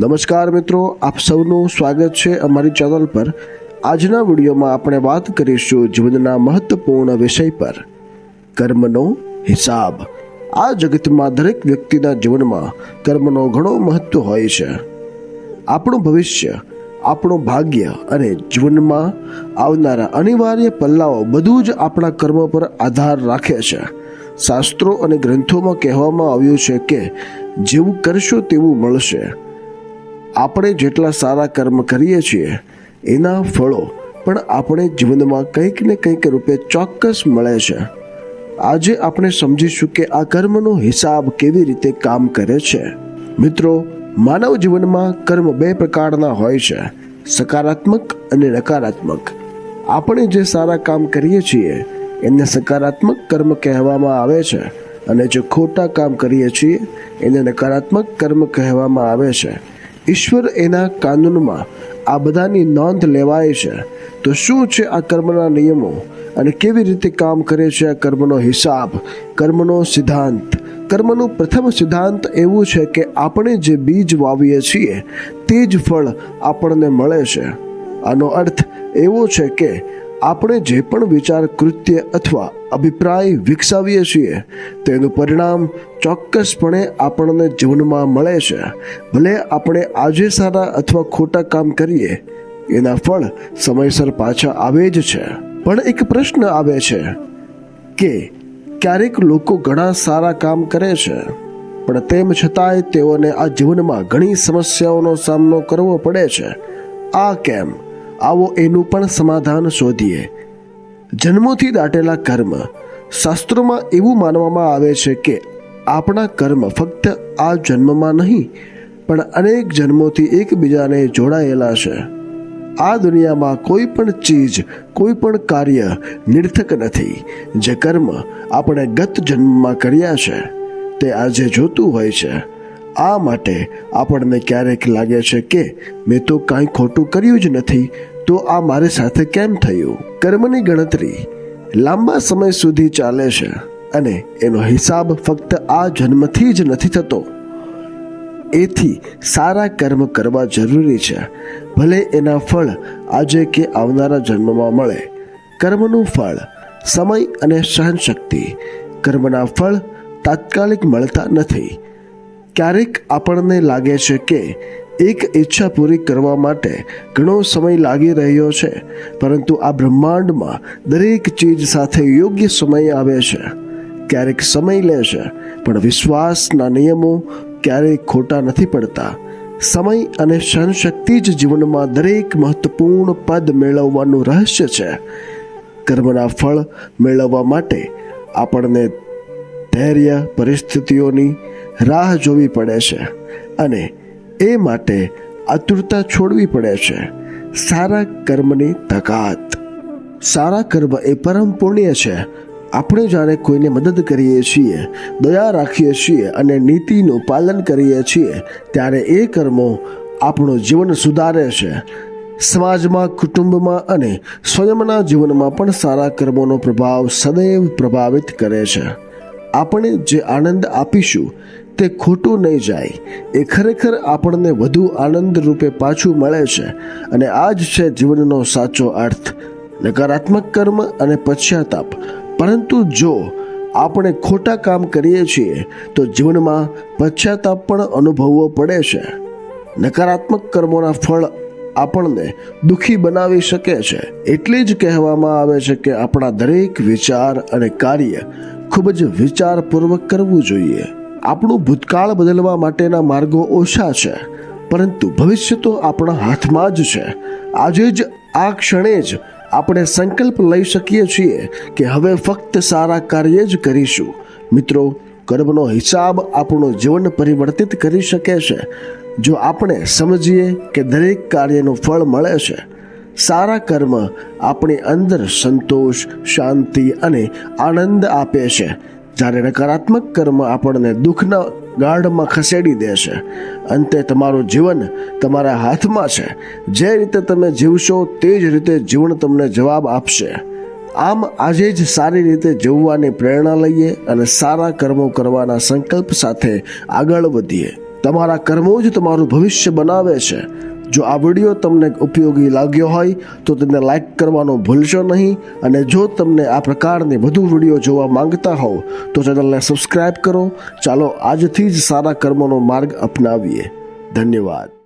નમસ્કાર મિત્રો, આપ સૌનું સ્વાગત છે અમારી ચેનલ પર. આજના વિડીયોમાં આપણે વાત કરીશું જીવનના મહત્વપૂર્ણ વિષય પર, કર્મનો હિસાબ. આ જગતમાં દરેક વ્યક્તિના જીવનમાં કર્મનો ઘણો મહત્વ હોય છે. આપણું ભવિષ્ય, આપણું ભાગ્ય અને જીવનમાં આવનારા અનિવાર્ય પલ્લાઓ બધું જ આપણા કર્મ પર આધાર રાખે છે. શાસ્ત્રો અને ગ્રંથોમાં કહેવામાં આવ્યું છે કે, જેવું કરશો તેવું મળશે. આપણે જેટલા સારા કર્મ કરીએ છીએ, એના ફળો પણ આપણે જીવનમાં કંઈક ને કંઈક રૂપે ચોક્કસ મળે છે. આજે આપણે સમજીશું કે આ કર્મનો હિસાબ કેવી રીતે કામ કરે છે. મિત્રો, માનવ જીવનમાં કર્મ બે પ્રકારના હોય છે, સકારાત્મક અને નકારાત્મક. આપણે જે સારા કામ કરીએ છીએ, એને સકારાત્મક કર્મ કહેવામાં આવે છે અને જે ખોટા કામ કરીએ છીએ, એને નકારાત્મક કર્મ કહેવામાં આવે છે. ઈશ્વર એના કાનૂનમાં આ બધાની નોંધ લેવાય છે. તો શું છે આ કર્મના નિયમો? અને કેવી રીતે કામ કરે છે આ કર્મનો હિસાબ? કર્મનો સિદ્ધાંત. કર્મનું પ્રથમ સિદ્ધાંત એવું છે કે આપણે જે બીજ વાવીએ છીએ, તે જ ફળ આપણને મળે છે. આનો અર્થ એવો છે કે આપણે જે પણ વિચાર, કૃત્ય અથવા અભિપ્રાય વિકસાવીએ છીએ, તેનું પરિણામ ચોક્કસપણે આપણને જીવનમાં મળે છે. ભલે આપણે આજે સારા અથવા ખોટા કામ કરીએ, એના ફળ સમયસર પાછા આવે જ છે. પણ એક પ્રશ્ન આવે છે કે ક્યારેક લોકો ઘણા સારા કામ કરે છે, પણ તેમ છતાંય તેઓને આ જીવનમાં ઘણી સમસ્યાઓનો સામનો કરવો પડે છે. આ કેમ? આવો એનું પણ સમાધાન શોધીએ. જન્મોથી દાટેલા કર્મ શાસ્ત્રોમાં એવું માનવામાં આવે છે કે આપણા કર્મ ફક્ત આ જન્મમાં નહીં, પણ અનેક જન્મોથી એકબીજાને જોડાયેલા છે. આ દુનિયામાં કોઈ પણ ચીજ, કોઈ પણ કાર્ય નિર્થક નથી, જે કર્મ આપણે ગત જન્મમાં કર્યા છે, તે આજે જોતું હોય છે. આ માટે આપણને ક્યારેક લાગે છે કે મેં તો કાંઈ ખોટું કર્યું જ નથી, તો આ મારી સાથે કેમ થયું? કર્મની ગણતરી લાંબા સમય સુધી ચાલે છે અને એનો હિસાબ ફક્ત આ જન્મથી જ નથી થતો. એથી સારા કર્મ કરવા જરૂરી છે. ભલે એના ફળ આજે કે આવનારા જન્મમાં મળે. કર્મનું ફળ, સમય અને સહનશક્તિ. કર્મના ફળ તાત્કાલિક મળતા નથી. ક્યારેક આપણને લાગે છે કે એક ઈચ્છા પૂરી કરવા માટે ઘણો સમય લાગી રહ્યો છે, પરંતુ આ બ્રહ્માંડમાં દરેક ચીજ સાથે યોગ્ય સમય આવે છે. ક્યારેક સમય લે છે, પણ વિશ્વાસના નિયમો ક્યારેય ખોટા નથી પડતા. સમય અને સહનશક્તિ જ જીવનમાં દરેક મહત્વપૂર્ણ પદ મેળવવાનું રહસ્ય છે. કર્મના ફળ મેળવવા માટે આપણને ધૈર્ય, પરિસ્થિતિઓની રાહ જોવી પડે છે અને એ માટે આતુરતા છોડવી પડે છે. સારા કર્મની તકાત. સારા કર્મ એ પરમ પુણ્ય છે. આપણે જ્યારે કોઈને મદદ કરીએ છીએ, દયા રાખીએ છીએ અને નીતિનું પાલન કરીએ છીએ, ત્યારે એ કર્મો આપણું જીવન સુધારે છે. સમાજમાં, કુટુંબમાં અને સ્વયંના જીવનમાં પણ સારા કર્મોનો પ્રભાવ સદૈવ પ્રભાવિત કરે છે. આપણે જે આનંદ આપીશું તે ખોટું નહીં જાય. એ ખરેખર આપણને વધુ આનંદ રૂપે પાછું મળે છે અને આ જ છે જીવનનો સાચો અર્થ. નકારાત્મક કર્મ અને પશ્ચાતાપ. પરંતુ જો આપણે ખોટા કામ કરીએ છીએ, તો જીવનમાં પશ્ચાતાપ પણ અનુભવવો પડે છે. નકારાત્મક કર્મોના ફળ આપણને દુઃખી બનાવી શકે છે. એટલે જ કહેવામાં આવે છે કે આપણા દરેક વિચાર અને કાર્ય ખૂબ જ વિચારપૂર્વક કરવું જોઈએ. આપણું ભૂતકાળ બદલવા માટેના માર્ગો ઓછા છે, પરંતુ ભવિષ્ય તો આપણા હાથમાં જ છે. આજે જ આ ક્ષણે જ આપણે સંકલ્પ લઈ શકીએ છીએ કે હવે ફક્ત સારા કાર્ય જ કરીશું. મિત્રો કર્મનો હિસાબ આપણું જીવન પરિવર્તિત કરી શકે છે. જો આપણે સમજીએ કે દરેક કાર્યનું ફળ મળે છે, સારા કર્મ આપણી અંદર સંતોષ, શાંતિ અને આનંદ આપે છે. જ્યારે નકારાત્મક કર્મ આપણને દુઃખના ગાઢમાં ખસેડી દે છે, અંતે તમારું જીવન તમારા હાથમાં છે. જે રીતે તમે જીવશો તે જ રીતે જીવન તમને જવાબ આપશે. આમ આજે જ સારી રીતે જીવવાની પ્રેરણા લઈએ અને સારા કર્મો કરવાના સંકલ્પ સાથે આગળ વધીએ. તમારા કર્મો જ તમારું ભવિષ્ય બનાવે છે. જો આ વીડિયો તમને ઉપયોગી લાગ્યો હોય, તો તેને લાઈક કરવાનું ભૂલશો નહીં અને જો તમને આ પ્રકારની વધુ વીડિયો જોવા માંગતા હોવ, તો ચેનલને સબસ્ક્રાઈબ કરો. ચાલો આજથી જ સારા કર્મોનો માર્ગ અપનાવીએ. ધન્યવાદ.